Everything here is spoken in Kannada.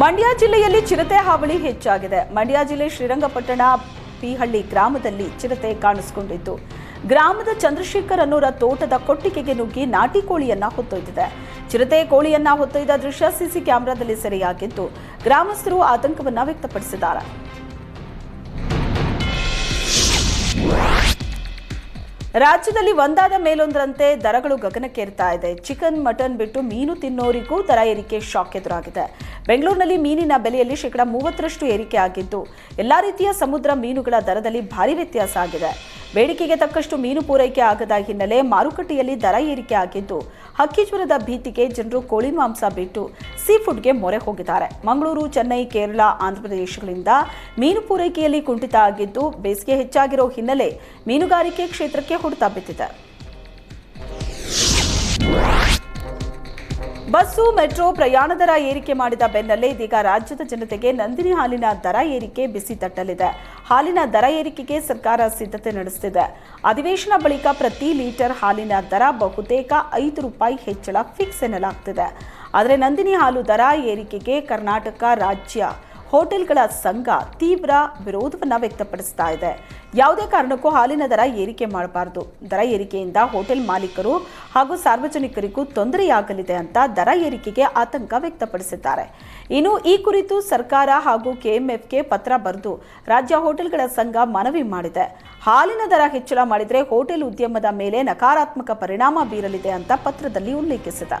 ಮಂಡ್ಯ ಜಿಲ್ಲೆಯಲ್ಲಿ ಚಿರತೆ ಹಾವಳಿ ಹೆಚ್ಚಾಗಿದೆ. ಮಂಡ್ಯ ಜಿಲ್ಲೆ ಶ್ರೀರಂಗಪಟ್ಟಣ ಪಿಹಳ್ಳಿ ಗ್ರಾಮದಲ್ಲಿ ಚಿರತೆ ಕಾಣಿಸಿಕೊಂಡಿತ್ತು ಗ್ರಾಮದ ಚಂದ್ರಶೇಖರ್ ಅನ್ನೋರ ತೋಟದ ಕೊಟ್ಟಿಗೆಗೆ ನುಗ್ಗಿ ನಾಟಿ ಕೋಳಿಯನ್ನ ಹೊತ್ತೊಯ್ದಿದೆ. ಚಿರತೆ ಕೋಳಿಯನ್ನ ಹೊತ್ತೊಯ್ದ ದೃಶ್ಯ ಸಿಸಿ ಕ್ಯಾಮೆರಾದಲ್ಲಿ ಸೆರೆಯಾಗಿದ್ದು, ಗ್ರಾಮಸ್ಥರು ಆತಂಕವನ್ನ ವ್ಯಕ್ತಪಡಿಸಿದ್ದಾರೆ. ರಾಜ್ಯದಲ್ಲಿ ಒಂದಾದ ಮೇಲೊಂದರಂತೆ ದರಗಳು ಗಗನಕ್ಕೇರ್ತಾ ಇದೆ. ಚಿಕನ್, ಮಟನ್ ಬಿಟ್ಟು ಮೀನು ತಿನ್ನೋರಿಗೂ ದರ ಏರಿಕೆ ಶಾಕ್ ಎದುರಾಗಿದೆ. ಬೆಂಗಳೂರಿನಲ್ಲಿ ಮೀನಿನ ಬೆಲೆಯಲ್ಲಿ ಶೇಕಡಾ ಮೂವತ್ತರಷ್ಟು ಏರಿಕೆ ಆಗಿದ್ದು, ಎಲ್ಲಾ ರೀತಿಯ ಸಮುದ್ರ ಮೀನುಗಳ ದರದಲ್ಲಿ ಭಾರಿ ವ್ಯತ್ಯಾಸ ಆಗಿದೆ. ಬೇಡಿಕೆಗೆ ತಕ್ಕಷ್ಟು ಮೀನು ಪೂರೈಕೆ ಆಗದ ಹಿನ್ನೆಲೆ ಮಾರುಕಟ್ಟೆಯಲ್ಲಿ ದರ ಏರಿಕೆ ಆಗಿದ್ದು ಹಕ್ಕಿಜ್ವರದ ಭೀತಿಗೆ ಜನರು ಕೋಳಿ ಮಾಂಸ ಬಿಟ್ಟು ಸೀ ಫುಡ್ಗೆ ಮೊರೆ ಹೋಗಿದ್ದಾರೆ. ಮಂಗಳೂರು, ಚೆನ್ನೈ, ಕೇರಳ, ಆಂಧ್ರಪ್ರದೇಶಗಳಿಂದ ಮೀನು ಪೂರೈಕೆಯಲ್ಲಿ ಕುಂಠಿತ ಆಗಿದ್ದು, ಬೇಸಿಗೆ ಹೆಚ್ಚಾಗಿರೋ ಹಿನ್ನೆಲೆ ಮೀನುಗಾರಿಕೆ ಕ್ಷೇತ್ರಕ್ಕೆ ಹೊಡೆತ ಬಿದ್ದಿದೆ. ಬಸ್ಸು, ಮೆಟ್ರೋ ಪ್ರಯಾಣ ದರ ಏರಿಕೆ ಮಾಡಿದ ಬೆನ್ನಲ್ಲೇ ಇದೀಗ ರಾಜ್ಯದ ಜನತೆಗೆ ನಂದಿನಿ ಹಾಲಿನ ದರ ಏರಿಕೆ ಬಿಸಿ ತಟ್ಟಲಿದೆ. ಹಾಲಿನ ದರ ಏರಿಕೆಗೆ ಸರ್ಕಾರ ಸಿದ್ಧತೆ ನಡೆಸುತ್ತಿದೆ ಅಧಿವೇಶನ ಬಳಿಕ ಪ್ರತಿ ಲೀಟರ್ ಹಾಲಿನ ದರ ಬಹುತೇಕ ಐದು ರೂಪಾಯಿ ಹೆಚ್ಚಳ ಫಿಕ್ಸ್ ಎನ್ನಲಾಗ್ತಿದೆ. ಆದರೆ ನಂದಿನಿ ಹಾಲು ದರ ಏರಿಕೆಗೆ ಕರ್ನಾಟಕ ರಾಜ್ಯ ಹೋಟೆಲ್ಗಳ ಸಂಘ ತೀವ್ರ ವಿರೋಧವನ್ನು ವ್ಯಕ್ತಪಡಿಸ್ತಾ ಇದೆ. ಯಾವುದೇ ಕಾರಣಕ್ಕೂ ಹಾಲಿನ ದರ ಏರಿಕೆ ಮಾಡಬಾರದು. ದರ ಏರಿಕೆಯಿಂದ ಹೋಟೆಲ್ ಮಾಲೀಕರು ಹಾಗೂ ಸಾರ್ವಜನಿಕರಿಗೂ ತೊಂದರೆಯಾಗಲಿದೆ ಅಂತ ದರ ಏರಿಕೆಗೆ ಆತಂಕ ವ್ಯಕ್ತಪಡಿಸಿದ್ದಾರೆ. ಇನ್ನು ಈ ಕುರಿತು ಸರ್ಕಾರ ಹಾಗೂ ಕೆಎಂಎಫ್ಗೆ ಪತ್ರ ಬರೆದು ರಾಜ್ಯ ಹೋಟೆಲ್ಗಳ ಸಂಘ ಮನವಿ ಮಾಡಿದೆ. ಹಾಲಿನ ದರ ಹೆಚ್ಚಳ ಮಾಡಿದರೆ ಹೋಟೆಲ್ ಉದ್ಯಮದ ಮೇಲೆ ನಕಾರಾತ್ಮಕ ಪರಿಣಾಮ ಬೀರಲಿದೆ ಅಂತ ಪತ್ರದಲ್ಲಿ ಉಲ್ಲೇಖಿಸಿದೆ.